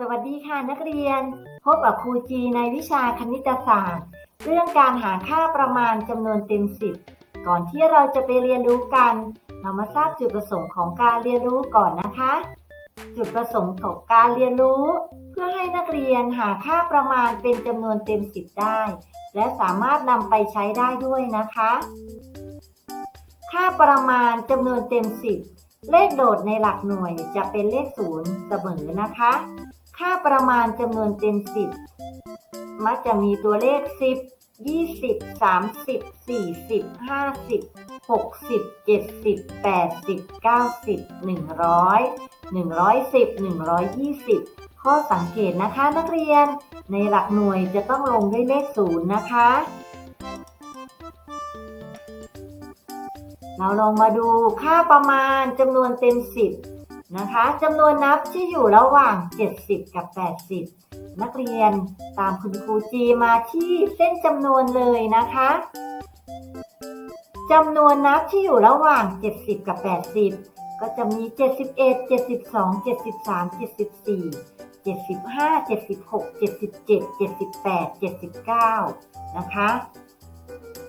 สวัสดีค่ะนักเรียน พบกับครูจีในวิชาคณิตศาสตร์ เรื่องการหาค่าประมาณจำนวนเต็มสิบก่อนที่เราจะไปเรียนรู้กัน เรามาทราบจุดประสงค์ของการเรียนรู้ก่อนนะคะ จุดประสงค์ของการเรียนรู้ เพื่อให้นักเรียนหาค่าประมาณเป็นจำนวนเต็มสิบได้ และสามารถนำไปใช้ได้ด้วยนะคะ ค่าประมาณจำนวนเต็มสิบเลขโดดในหลักหน่วยจะเป็นเลขศูนย์เสมอนะคะ ค่าประมาณจำนวนเต็มสิบมักจะมีตัวเลข10 20 30 40 50 60 70 80 90 100 110 120ข้อสังเกตนะคะนักเรียน ในหลักหน่วยจะต้องลงด้วยเลขศูนย์นะคะ เราลองมาดูค่าประมาณจำนวนเต็ม10 นะคะจำนวนนับที่อยู่ระหว่าง 70 กับ 80 นักเรียนตามคุณครูจีมาที่เส้นจำนวนเลยนะคะจำนวนนับที่อยู่ระหว่าง 70 กับ 80 ก็จะมี 71 72 73 74 75 76 77 78 79 นะคะ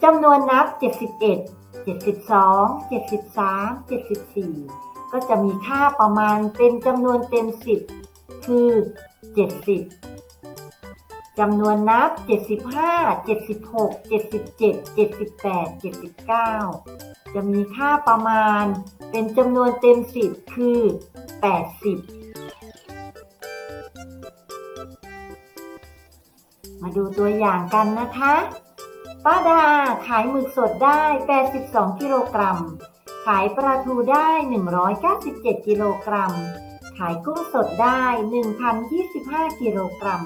จำนวนนับ 71 72 73 74 ก็จะมีค่าประมาณเป็นจำนวนเต็ม 10 คือ 70จำนวนนับ 75 76 77 78 79 จะมีค่าประมาณเป็นจำนวนเต็ม 10 คือ 80มาดูตัวอย่างกันนะคะ ป้าดาขายหมึกสดได้ 82 กิโลกรัม ขายปลาทูได้ 197 กิโลกรัม ขายกุ้งสดได้ 1,025 กิโลกรัม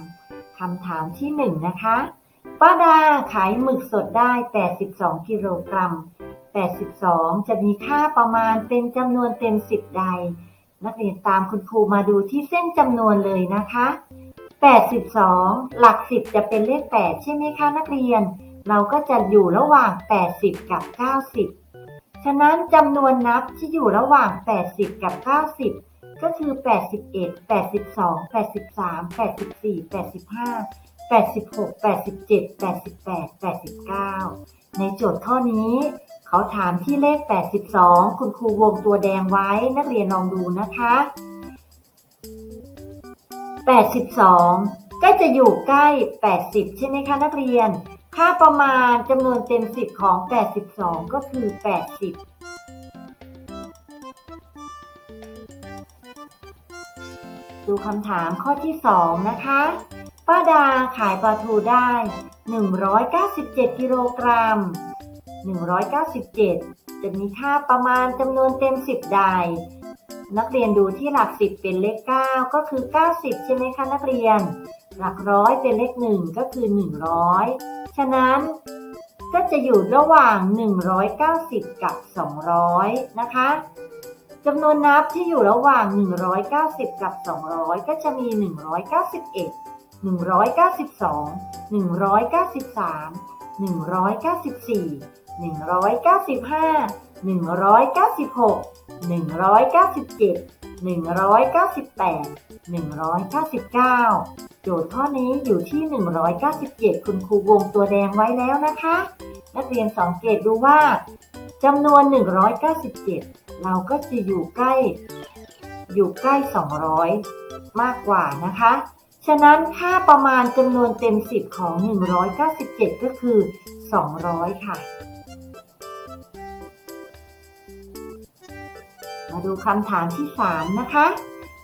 คำถามที่1นะคะป้าดาขายหมึกสดได้ 82 กิโลกรัม 82 จะมีค่าประมาณเป็นจำนวนเต็ม 10 ใด นักเรียนตามคุณครูมาดูที่เส้นจำนวนเลยนะคะ 82 หลัก 10 จะเป็นเลข 8 ใช่ไหมคะนักเรียน เราก็จะอยู่ระหว่าง 80 กับ 90 ฉะนั้นจำนวนนับที่อยู่ระหว่าง 80 กับ 90 ก็คือ 81 82 83 84 85 86 87 88 89 ในโจทย์ข้อนี้ เขาถามที่เลข 82 คุณครูวงตัวแดงไว้นักเรียนลองดูนะคะ 82 ก็จะอยู่ใกล้ 80 ใช่ไหมคะนักเรียน ค่าประมาณจำนวนเต็ม 10 ของ 82 ก็คือ 80ดูคำถามข้อที่ 2 นะคะ ป้าดาขายปลาทูได้ 197 กิโลกรัม 197 จะมีค่าประมาณจำนวนเต็ม 10 ใด นักเรียนดูที่หลัก 10 เป็นเลข 9 ก็คือ 90 ใช่ไหมคะนักเรียน หลักร้อยเป็นเลข 1 ก็คือ 100 ฉะนั้นก็จะอยู่ระหว่าง 190 กับ 200 นะคะจำนวนนับที่อยู่ระหว่าง 190 กับ 200 ก็จะมี 191 192 193 194 195 196 197 198 199 โจทย์ข้อนี้อยู่ที่ 197 คุณครูวงตัวแดงไว้แล้วนะคะ นักเรียนสังเกตดูว่าจำนวน 197 เราก็จะอยู่ใกล้ อยู่ใกล้ 200 มากกว่านะคะ ฉะนั้นค่าประมาณจำนวนเต็ม 10 ของ 197 ก็คือ 200 ค่ะ มาดูคำถามที่ 3 นะคะ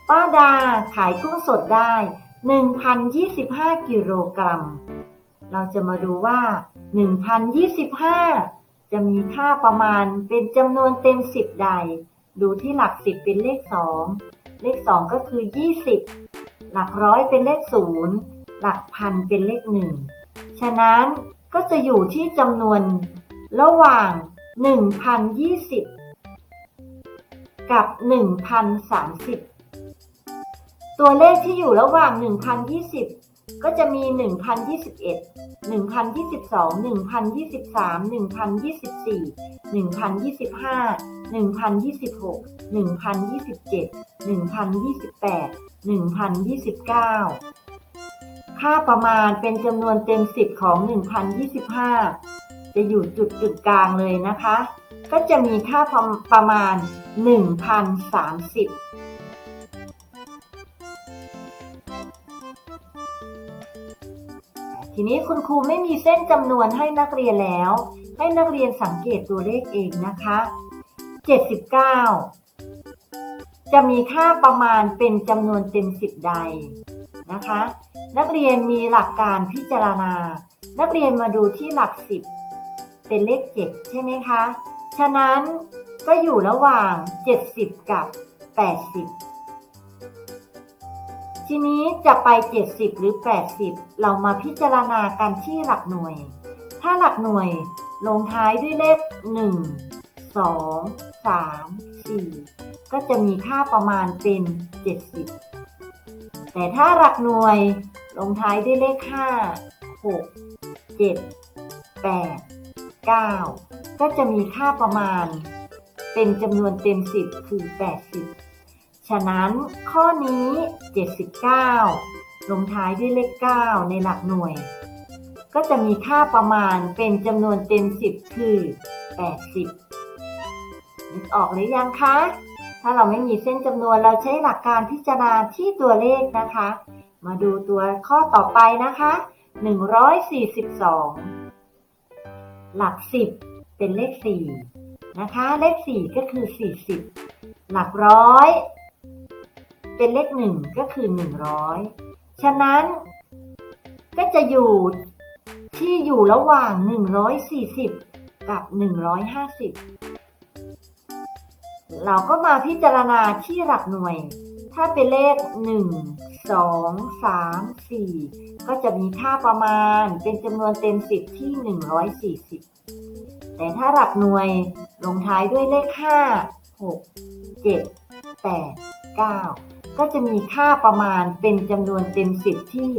ป้าดาขายกุ้งสดได้ 1,025 กิโลกรัม เราจะมาดูว่า 1,025 จะมีค่าประมาณเป็นจำนวนเต็ม 10 ใด ดูที่หลัก 10 เป็นเลข 2 เลข 2 ก็คือ 20 หลักร้อยเป็นเลข 0 หลักพันเป็นเลข 1 ฉะนั้นก็จะอยู่ที่จำนวนระหว่าง 1,020 กับ 1,030 ตัวเลขที่อยู่ระหว่าง 1,020 ก็จะมี 1,021 1,022 1,023 1,024 1,025 1,026 1027 1028 1029ค่าประมาณเป็นจำนวนเต็ม 10 ของ 1025 จะอยู่จุดกึ่งกลางเลยนะคะ ก็จะมีค่าประประมาณ 1,030ทีนี้คุณครูไม่มีเส้นจำนวนให้นักเรียนแล้ว ให้นักเรียนสังเกตตัวเลขเองนะคะ 79 จะมีค่าประมาณเป็นจำนวนเต็ม10ใดนะคะ นักเรียนมีหลักการพิจารณา นักเรียนมาดูที่หลัก10เป็นเลข 7 ใช่ไหมคะ ฉะนั้นก็อยู่ระหว่าง 70 กับ 80 ทีนี้จะไป 70 หรือ 80 เรามาพิจารณากันที่หลักหน่วย ถ้าหลักหน่วยลงท้ายด้วยเลข 1 2 3 4 ก็จะมีค่าประมาณเป็น 70 แต่ถ้าหลักหน่วยลงท้ายด้วยเลข 5 6 7 8 9 ก็จะมีค่าประมาณ เป็นจำนวนเต็ม 10 คือ 80 ฉะนั้นข้อนี้ 79 ลงท้ายด้วยเลข 9 ในหลักหน่วย ก็จะมีค่าประมาณเป็นจำนวนเต็ม 10 คือ 80นึกออกหรือยังคะ ถ้าเราไม่มีเส้นจำนวนเราใช้หลักการพิจารณาที่ตัวเลขนะคะ มาดูตัวข้อต่อไปนะคะ 142 หลัก 10 เป็นเลข4นะคะ เลข 4 ก็คือ 40 หลักร้อย เป็นเลข 1 ก็คือ 100 ฉะนั้นก็จะอยู่ที่อยู่ระหว่าง 140 กับ 150 เราก็มาพิจารณาที่หลักหน่วย ถ้าเป็นเลข 1 2 3 4 ก็จะมีค่าประมาณเป็นจำนวนเต็ม 10 ที่ 140 แต่ถ้าหลักหน่วยลงท้ายด้วยเลข 5 6 7 8 9 ก็จะมีค่าประมาณเป็นจำนวนเต็ม10ที่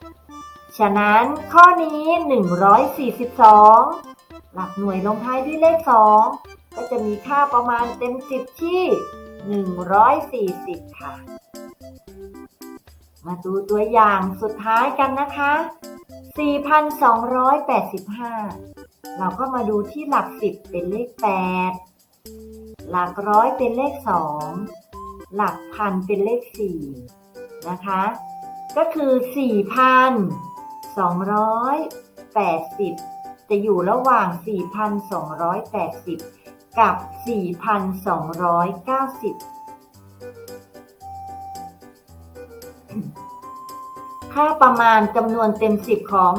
150 ฉะนั้นข้อนี้ 142 หลักหน่วยลงท้ายด้วยเลข 2 ก็จะมีค่าประมาณเต็ม10ที่ 140 ค่ะ มาดูตัวอย่างสุดท้ายกันนะคะ 4,285 เราก็มาดูที่หลัก 10 เป็นเลข 8 หลักร้อยเป็นเลข 2 หลักพันเป็นเลข 4 นะคะ ก็คือ 4,280 จะอยู่ระหว่าง 4,280 กับ 4,290 ค่าประมาณจำนวนเต็ม 10 ของ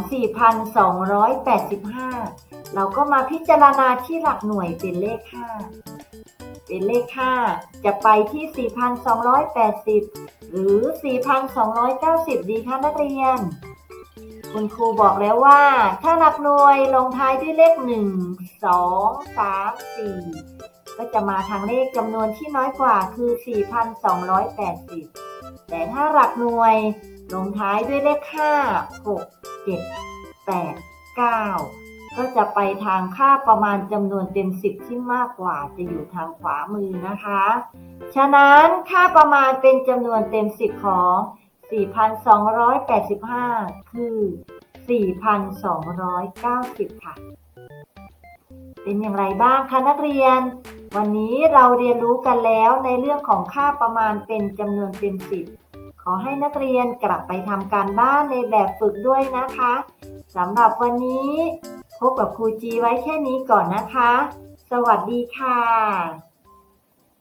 4,285 เราก็มาพิจารณาที่หลักหน่วยเป็นเลข 5 เป็นเลข 5 จะไปที่ 4,280 หรือ 4,290 ดีคะนักเรียน คุณครูบอกแล้วว่า ถ้าหลักหน่วยลงท้ายด้วยเลข 1 2 3 4ก็จะมาทางเลขจำนวนที่น้อยกว่าคือ 4,280 แต่ถ้าหลักหน่วย ลงท้ายด้วยเลข 5 6 7 8 9 ก็จะไปทางค่าประมาณจำนวนเต็ม 10 ที่มากกว่าจะอยู่ทางขวามือนะคะ ฉะนั้นค่าประมาณเป็นจำนวนเต็ม 10 ของ 4,285 คือ 4,290 ค่ะ เป็นอย่างไรบ้างคะนักเรียน วันนี้เราเรียนรู้กันแล้วในเรื่องของค่าประมาณเป็นจำนวนเต็ม 10 ขอให้นักเรียนกลับไปทำการบ้านในแบบฝึกด้วยนะคะสำหรับวันนี้ พบกับครูจีไว้แค่นี้ก่อนนะคะ สวัสดีค่ะ